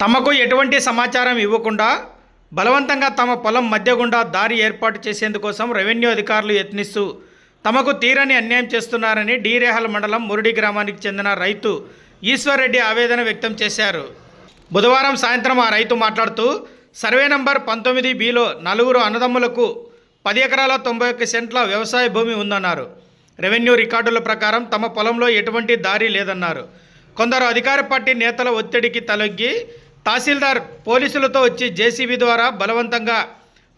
తమకు ఎటువంటి సమాచారం ఇవ్వకుండా బలవంతంగా తమ పొలం మధ్య గుండా దారి ఏర్పాటు చేసేందుకోసం రెవెన్యూ అధికారులు యత్నిస్తూ తమకు తీరని అన్యాయం చేస్తున్నారని డీరేహల్ మండలం మురుడి గ్రామానికి చెందిన రైతు ఈశ్వర్రెడ్డి ఆవేదన వ్యక్తం చేశారు. బుధవారం సాయంత్రం ఆ రైతు మాట్లాడుతూ సర్వే నంబర్ పంతొమ్మిది బిలో నలుగురు అన్నదమ్ములకు పది ఎకరాల తొంభై ఒక్క సెంట్ల వ్యవసాయ భూమి ఉందన్నారు. రెవెన్యూ రికార్డుల ప్రకారం తమ పొలంలో ఎటువంటి దారి లేదన్నారు. కొందరు అధికార పార్టీ నేతల ఒత్తిడికి తలొగ్గి తహసీల్దార్ పోలీసులతో వచ్చి జేసీబీ ద్వారా బలవంతంగా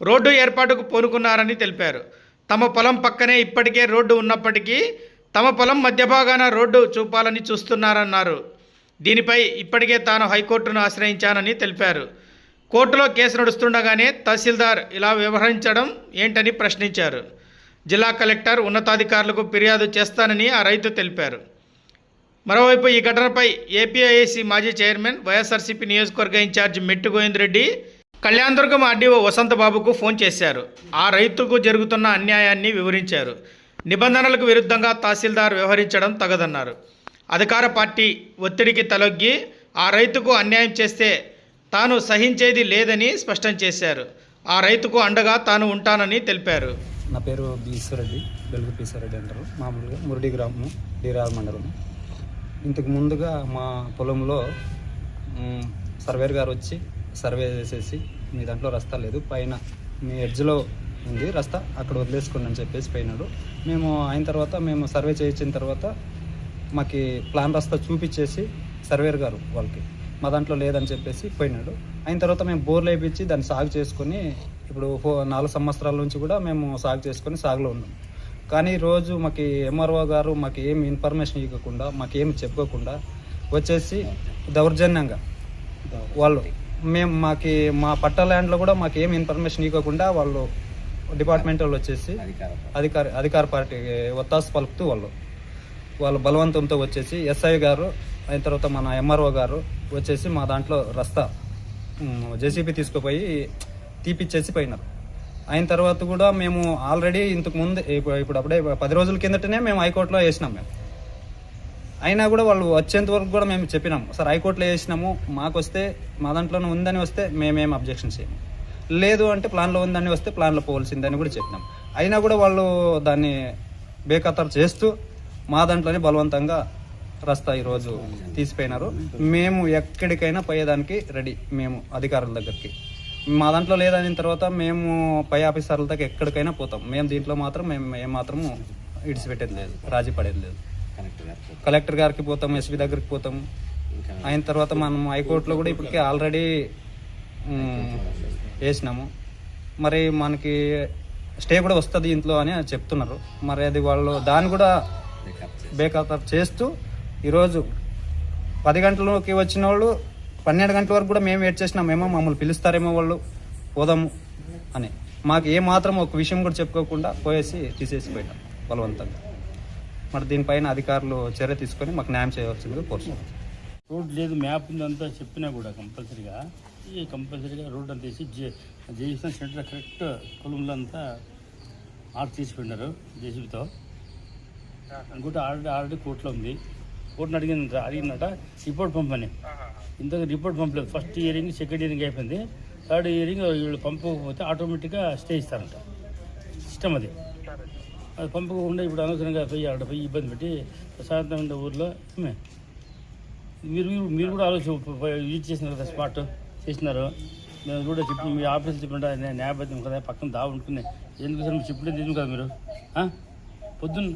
రోడ్డు ఏర్పాటుకు పూనుకున్నారని తెలిపారు. తమ పొలం పక్కనే ఇప్పటికే రోడ్డు ఉన్నప్పటికీ తమ పొలం మధ్య భాగాన రోడ్డు చూపాలని చూస్తున్నారన్నారు. దీనిపై ఇప్పటికే తాను హైకోర్టును ఆశ్రయించానని తెలిపారు. కోర్టులో కేసు నడుస్తుండగానే తహసీల్దార్ ఇలా వ్యవహరించడం ఏంటని ప్రశ్నించారు. జిల్లా కలెక్టర్ ఉన్నతాధికారులకు ఫిర్యాదు చేస్తానని ఆ రైతు తెలిపారు. మరోవైపు ఈ ఘటనపై ఏపీఐఏసీ మాజీ చైర్మన్ వైఎస్ఆర్సీపీ నియోజకవర్గ in charge Mettu Govindareddy Kalyanadurgam RDO వసంతబాబుకు phone చేశారు. ఆ రైతుకు జరుగుతున్న అన్యాయాన్ని వివరించారు. నిబంధనలకు విరుద్ధంగా తహసీల్దార్ వ్యవహరించడం తగదన్నారు. అధికార పార్టీ ఒత్తిడికి తలొగ్గి ఆ రైతుకు అన్యాయం చేస్తే తాను సహించేది లేదని స్పష్టం చేశారు. ఆ రైతుకు అండగా తాను ఉంటానని తెలిపారు. నా పేరు బీశ్వరెడ్డి వెలుగు అంటారు. మామూలుగా మురడి గ్రామము డీరాల మండలం ఇంతకు ముందుగా మా పొలంలో సర్వేర్ గారు వచ్చి సర్వే చేసేసి మీ దాంట్లో రస్తా లేదు. పైన మీ ఎడ్జ్లో ఉంది రస్తా అక్కడ వదిలేసుకోండి అని చెప్పేసి పోయినాడు. మేము అయిన తర్వాత మేము సర్వే చేయించిన తర్వాత మాకు ప్లాన్ రస్తా చూపించేసి సర్వేర్ గారు వాళ్ళకి మా దాంట్లో లేదని చెప్పేసి పోయినాడు. అయిన తర్వాత మేము బోర్లు వేయించి దాన్ని సాగు చేసుకొని ఇప్పుడు ఫో నాలుగు సంవత్సరాల నుంచి కూడా మేము సాగు చేసుకొని సాగులో ఉన్నాం. కానీ రోజు మాకు ఎంఆర్ఓ గారు మాకు ఏం ఇన్ఫర్మేషన్ ఇవ్వకుండా మాకు ఏం చెప్పుకోకుండా వచ్చేసి దౌర్జన్యంగా వాళ్ళు మేము మాకి మా పట్ట ల్యాండ్లో కూడా మాకు ఏం ఇన్ఫర్మేషన్ ఇవ్వకుండా వాళ్ళు డిపార్ట్మెంట్ వాళ్ళు వచ్చేసి అధికార అధికార పార్టీ ఒత్తాసు పలుకుతూ వాళ్ళు వాళ్ళు బలవంతంతో వచ్చేసి ఎస్ఐ గారు అయిన తర్వాత మన ఎంఆర్ఓ గారు వచ్చేసి మా దాంట్లో రస్తా జేసీబీ తీసుకుపోయి తీపిచ్చేసి పోయినారు. అయిన తర్వాత కూడా మేము ఆల్రెడీ ఇంతకు ముందు ఇప్పుడు ఇప్పుడు అప్పుడే పది రోజుల కిందటనే మేము హైకోర్టులో వేసినాం మేము. అయినా కూడా వాళ్ళు వచ్చేంత వరకు కూడా మేము చెప్పినాము సార్ హైకోర్టులో వేసినాము మాకు వస్తే మా దాంట్లోనే ఉందని వస్తే మేమేం అబ్జెక్షన్ చేయము. లేదు అంటే ప్లాన్లో ఉందని వస్తే ప్లాన్లో పోవాల్సిందని కూడా చెప్పినాం. అయినా కూడా వాళ్ళు దాన్ని బేఖతరు చేస్తూ మా దాంట్లోనే బలవంతంగా రస్తా ఈరోజు తీసిపోయినారు. మేము ఎక్కడికైనా పోయేదానికి రెడీ మేము అధికారుల దగ్గరికి. మా దాంట్లో లేదని తర్వాత మేము పై ఆఫీసర్ల దగ్గర ఎక్కడికైనా పోతాం. మేము దీంట్లో మాత్రం మేము ఏమాత్రము ఇడిచిపెట్టేది లేదు రాజీ పడేది లేదు. కలెక్టర్ గారికి పోతాం. ఎస్పీ దగ్గరికి పోతాం. అయిన తర్వాత మనం హైకోర్టులో కూడా ఇప్పటికే ఆల్రెడీ వేసినాము. మరి మనకి స్టే కూడా వస్తుంది ఇంట్లో అని చెప్తున్నారు. మరి అది వాళ్ళు దాన్ని కూడా బేఖాతరు చేస్తూ ఈరోజు పది గంటలకి వచ్చిన వాళ్ళు పన్నెండు గంటల వరకు కూడా మేము వెయిట్ చేసినామేమో మమ్మల్ని పిలుస్తారేమో వాళ్ళు. పోదాము అని. మాకు ఏ మాత్రం ఒక విషయం కూడా చెప్పుకోకుండా పోయేసి తీసేసి పోయినాం బలవంతంగా. మరి దీనిపైన అధికారులు చర్య తీసుకొని మాకు న్యాయం చేయవలసిందిగా కోరుతున్నాం. రోడ్ లేదు మ్యాప్ ఉందంతా చెప్పినా కూడా కంపల్సరీగా. ఈ కంపల్సరీగా రోడ్ అంతా వేసి జేసిన సెంటర్ కరెక్ట్ పొలంలో అంతా ఆర్ట్ తీసిపోయినారు జేసీబీతో. ఇంకోటి ఆల్రెడీ ఆల్రెడీ కోర్టులో ఉంది. కోర్టును అడిగిన అడిగినట రిపోర్ట్ పంపని ఇంతకు రిపోర్ట్ పంపలేదు. ఫస్ట్ ఇయరింగ్ సెకండ్ ఇయరింగ్ అయిపోయింది. థర్డ్ ఇయరింగ్ వీళ్ళు పంపకపోతే ఆటోమేటిక్గా స్టే ఇస్తారంట. సిస్టమ్ అది. అది పంపకుండా ఇప్పుడు అనవసరంగా పోయి అక్కడ పోయి ఇబ్బంది పెట్టి ప్రశాంతంగా ఊర్లో మీరు మీరు- మీరు కూడా ఆలోచన యూజ్ చేసినారు కదా స్పాట్ చేసినారు. మేము కూడా చెప్పి మీ ఆఫీస్ చెప్పినట్టు నేను న్యాయబద్ధం కదా పక్కన దా ఉంటుంది ఎందుకు సార్ మీరు చెప్పలేదు ఎందుకు కదా మీరు? పొద్దున్న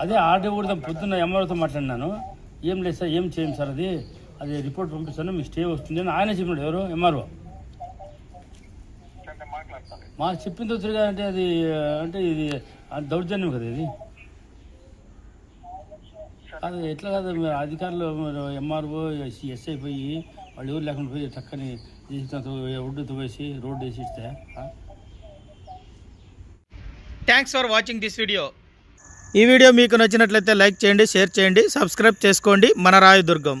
అదే ఆర్డర్ కూడా పొద్దున్న ఎంఆర్ఓతో మాట్లాడినాను. ఏం లేదు సార్ ఏం చేయం సార్ అది? అది రిపోర్ట్ పంపిస్తాను మీకు స్టే వస్తుంది అని ఆయన చెప్పినాడు. ఎవరు? ఎంఆర్ఓ. మాకు చెప్పిన తొచ్చుగా అంటే అది అంటే ఇది దౌర్జన్యం కదా ఇది. అది ఎట్లా కాదు మీరు అధికారులు మీరు ఎంఆర్ఓ ఎస్ఐ పోయి వాళ్ళు ఎవరు లేకుండా పోయి చక్కని జీవితంతో ఒడ్డుతో వేసి రోడ్డు వేసి ఇస్తే? Thanks for watching this video ఈ వీడియో మీకు నచ్చినట్లయితే లైక్ చేయండి షేర్ చేయండి సబ్స్క్రైబ్ చేసుకోండి. మన రాయదుర్గం.